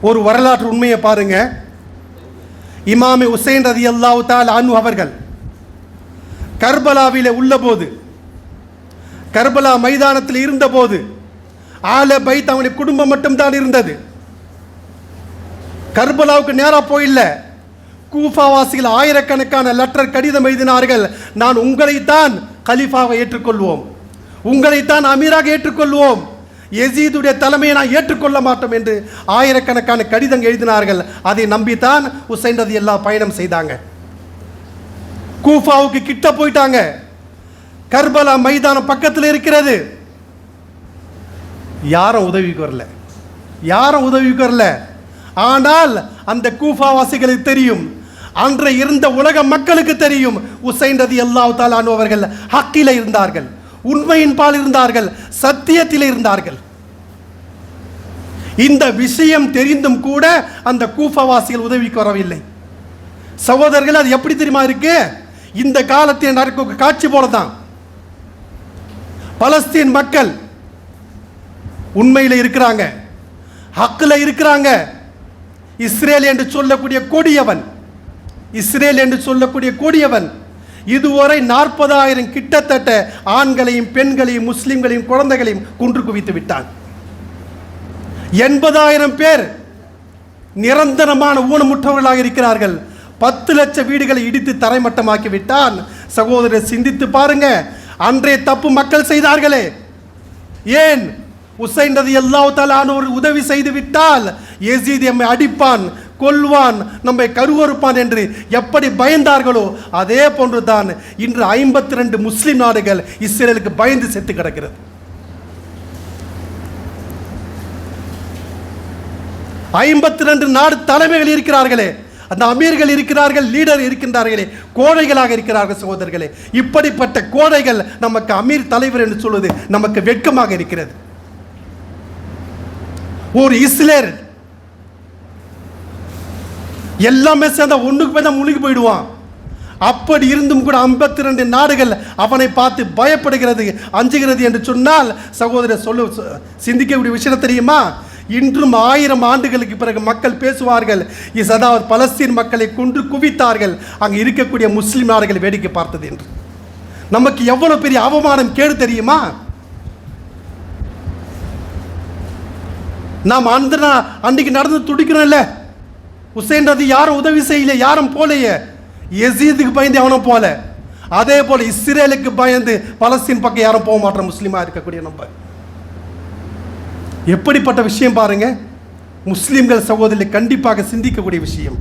ஒரு வரலாற்று உண்மையை பாருங்க. இமாமி உசைன் ரதி அல்லாஹு தால் அனு அவர்கள் கர்பலாவில் உள்ளபோது கர்பலா மைதானத்தில் இருந்தபோது ஆல பைத் அவனுடைய குடும்பம் மட்டும்தான் இருந்தது. கர்பலாவுக்கு நேராக போயில்ல. கூஃபாவாசிகள் ஆயிரக்கணக்கான லெட்டர் கடிதம் எழுதினார்கள். நான் உங்களைத்தான் கலீஃபாவை ஏற்றுக்கொள்வோம். உங்களைத்தான் அமீராக ஏற்றுக்கொள்வோம். எசீதுடைய தலைமையை நான் ஏற்றுக்கொள்ள மாட்டோம் என்று ஆயிரக்கணக்கான கடிதம் எழுதினார்கள். அதை நம்பித்தான் உசைன் ரதி எல்லா பயணம் செய்தாங்க. கூஃபாவுக்கு கிட்ட போயிட்டாங்க. கர்பலா மைதானம் பக்கத்தில் இருக்கிறது. யாரும் உதவிக்கு வரல. யாரும் உதவிக்கு வரல. ஆனால் அந்த கூஃபாவாசிகளுக்கு தெரியும். அன்று இருந்த உலக மக்களுக்கு தெரியும். உசைன் ரதி அல்லாஹ் தாலானு அவர்கள் ஹக்கில இருந்தார்கள். உண்மையின் பால் இருந்தார்கள் சத்தியத்தில் இருந்தார்கள். இந்த விஷயம் தெரிந்தும் கூட அந்த கூஃபவாசிகள் உதவிக்கு வரவில்லை. சகோதரர்கள் அது எப்படி தெரியுமா இருக்கு? இந்த காலத்தில் நடக்க காட்சி போல தான் பலஸ்தீன் மக்கள் உண்மையில் இருக்கிறாங்க ஹக்கில் இருக்கிறாங்க. இஸ்ரேல் என்று சொல்லக்கூடிய கொடியவன் இஸ்ரேல் என்று சொல்லக்கூடிய கொடியவன் இதுவரை நாற்பதாயிரம் கிட்டத்தட்ட ஆண்களையும் பெண்களையும் முஸ்லிம்களையும் குழந்தைகளையும் குன்று குவித்து விட்டான். எண்பதாயிரம் பேர் நிரந்தரமான ஊனமுற்றவர்களாக இருக்கிறார்கள். பத்து லட்சம் வீடுகளை இடித்து தரைமட்டமாக்கி விட்டான். சகோதரர் சிந்தித்து பாருங்க. அன்றே தப்பு மக்கள் செய்தார்களே. ஏன்? உசைந்தது ரதி அல்லாஹ் உதவி செய்து விட்டால் எசீத் எம்மை அடிப்பான். கொல்வான் நம்மை கருவறுப்பான் என்று எப்படி பயந்தார்களோ அதே போன்று தான் இன்று ஐம்பத்தி ரெண்டு முஸ்லீம் நாடுகள் இஸ்ரேலுக்கு பயந்து செத்து கிடக்கிறது. ஐம்பத்தி ரெண்டு நாடு தலைமைகள் இருக்கிறார்களே அந்த அமீர்கள் இருக்கிறார்கள் லீடர் இருக்கின்றார்களே கோழைகளாக இருக்கிறார்கள் சகோதரர்களே. இப்படிப்பட்ட கோழைகள் நமக்கு அமீர் தலைவர் என்று சொல்வது நமக்கு வெட்கமாக இருக்கிறது. ஒரு இஸ்லேர் எல்லாமே சேர்ந்தா ஒன்றுக்கு போய் தான் முழுகி போயிடுவான். அப்படி இருந்தும் கூட ஐம்பத்தி ரெண்டு நாடுகள் அவனை பார்த்து பயப்படுகிறது அஞ்சுகிறது என்று சொன்னால் சகோதரர் சொல்லு சிந்திக்கக்கூடிய விஷயம் தெரியுமா? இன்றும் ஆயிரம் ஆண்டுகளுக்கு பிறகு மக்கள் பேசுவார்கள் இஸ் அதாவது பலஸ்தீன் மக்களை கொன்று குவித்தார்கள் அங்கே இருக்கக்கூடிய முஸ்லீம் நாடுகள் வேடிக்கை பார்த்தது என்று. நமக்கு எவ்வளவு பெரிய அவமானம் கேடு தெரியுமா? நாம் அந்த நா- அன்னைக்கு நடந்து துடிக்கிறோம்ல உசேன் ரதி யாரும் உதவி செய்யல யாரும் போலையே. எசீதுக்கு பயந்து அவனும் போல. அதே போல இஸ்ரேலுக்கு பயந்து பலஸ்தீன் பக்கம் யாரும் போக மாட்டோம் முஸ்லீமாக இருக்கக்கூடிய நம்ம. எப்படிப்பட்ட விஷயம் பாருங்க? முஸ்லீம்கள் சகோதரி கண்டிப்பாக சிந்திக்கக்கூடிய விஷயம்.